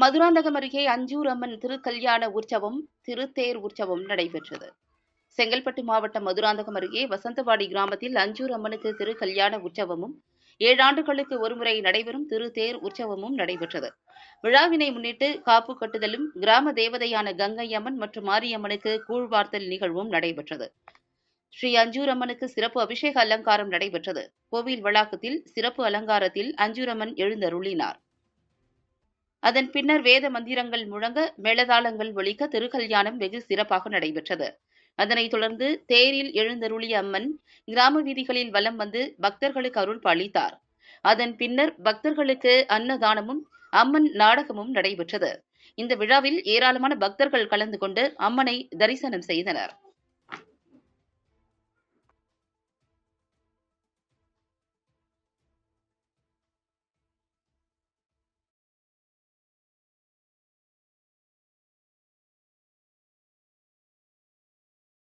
மதுராந்தகம் அருகே அஞ்சூர் அம்மன் திருக்கல்யாண உற்சவம் திருத்தேர் உற்சவம் நடைபெற்றது. செங்கல்பட்டு மாவட்டம் மதுராந்தகம் அருகே வசந்தவாடி கிராமத்தில் அஞ்சூர் அம்மனுக்கு திருக்கல்யாண உற்சவமும் ஏழாண்டுகளுக்கு ஒருமுறை நடைபெறும் திருத்தேர் உற்சவமும் நடைபெற்றது. விழாவினை முன்னிட்டு காப்பு கட்டுதலும் கிராம தேவதையான கங்கை அம்மன் மற்றும் மாரியம்மனுக்கு கூழ்வார்த்தல் நிகழ்வும் நடைபெற்றது. ஸ்ரீ அஞ்சூர் அம்மனுக்கு சிறப்பு அபிஷேக அலங்காரம் நடைபெற்றது. கோவில் வளாகத்தில் சிறப்பு அலங்காரத்தில் அஞ்சூரம்மன் எழுந்தருளினார். அதன் பின்னர் வேத மந்திரங்கள் முழங்க மேளதாளங்கள் ஒழிக்க திருக்கல்யாணம் வெகு சிறப்பாக நடைபெற்றது. அதனைத் தொடர்ந்து தேரில் எழுந்தருளிய அம்மன் கிராம வீதிகளில் வலம் வந்து பக்தர்களுக்கு அருள் பாலித்தார். அதன் பின்னர் பக்தர்களுக்கு அன்னதானமும் அம்மன் நாடகமும் நடைபெற்றது. இந்த விழாவில் ஏராளமான பக்தர்கள் கலந்து கொண்டு அம்மனை தரிசனம் செய்தனர்.